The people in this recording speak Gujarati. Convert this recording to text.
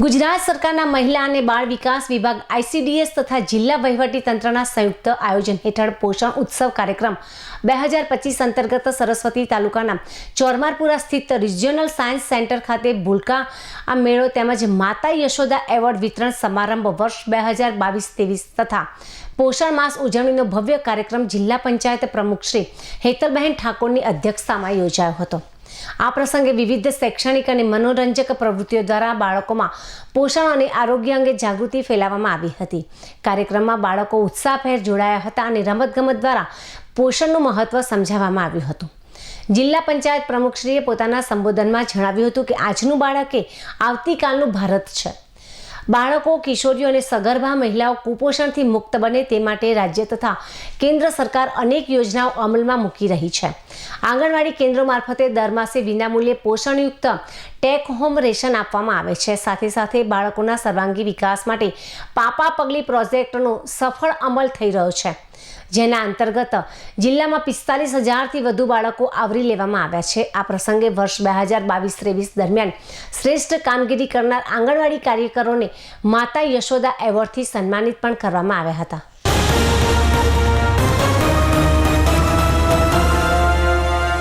ગુજરાત સરકારના મહિલા અને બાળ વિકાસ વિભાગ આઈસીડીએસ તથા જિલ્લા વહીવટી તંત્રના સંયુક્ત આયોજન હેઠળ પોષણ ઉત્સવ કાર્યક્રમ બે હજાર પચીસ અંતર્ગત સરસ્વતી તાલુકાના ચોરમારપુરા સ્થિત રિજિયોનલ સાયન્સ સેન્ટર ખાતે ભૂલકા આ મેળો તેમજ માતા યશોદા એવોર્ડ વિતરણ સમારંભ વર્ષ બે હજાર બાવીસ ત્રેવીસ તથા પોષણ માસ ઉજવણીનો ભવ્ય કાર્યક્રમ જિલ્લા પંચાયત પ્રમુખ શ્રી હેતલબહેન ઠાકોરની અધ્યક્ષતામાં યોજાયો હતો. આ પ્રસંગે વિવિધ શૈક્ષણિક અને મનોરંજક પ્રવૃત્તિઓ દ્વારા બાળકોમાં પોષણ અને આરોગ્ય અંગે જાગૃતિ ફેલાવવામાં આવી હતી. કાર્યક્રમમાં બાળકો ઉત્સાહભેર જોડાયા હતા અને રમતગમત દ્વારા પોષણનું મહત્વ સમજાવવામાં આવ્યું હતું. જિલ્લા પંચાયત પ્રમુખશ્રીએ પોતાના સંબોધનમાં જણાવ્યું હતું કે આજનું બાળક એ આવતીકાલનું ભારત છે. બાળકો, કિશોરીઓ અને સગર્ભા મહિલાઓ કુપોષણથી મુક્ત બને તે માટે રાજ્ય તથા કેન્દ્ર સરકાર અનેક યોજનાઓ અમલમાં મૂકી રહી છે. આંગણવાડી કેન્દ્રો મારફતે દર માસે વિનામૂલ્યે પોષણયુક્ત ટેક હોમ રેશન આપવામાં આવે છે. સાથે સાથે બાળકોના સર્વાંગી વિકાસ માટે પાપા પગલી પ્રોજેક્ટનો સફળ અમલ થઈ રહ્યો છે. જેના અંતર્ગત જિલ્લામાં પિસ્તાલીસ હજારથી વધુ બાળકો આવરી લેવામાં આવ્યા છે. આ પ્રસંગે વર્ષ બે હજાર બાવીસ ત્રેવીસ દરમિયાન શ્રેષ્ઠ કામગીરી કરનાર આંગણવાડી કાર્યકરોને માતા યશોદા એવોર્ડથી સન્માનિત પણ કરવામાં આવ્યા હતા.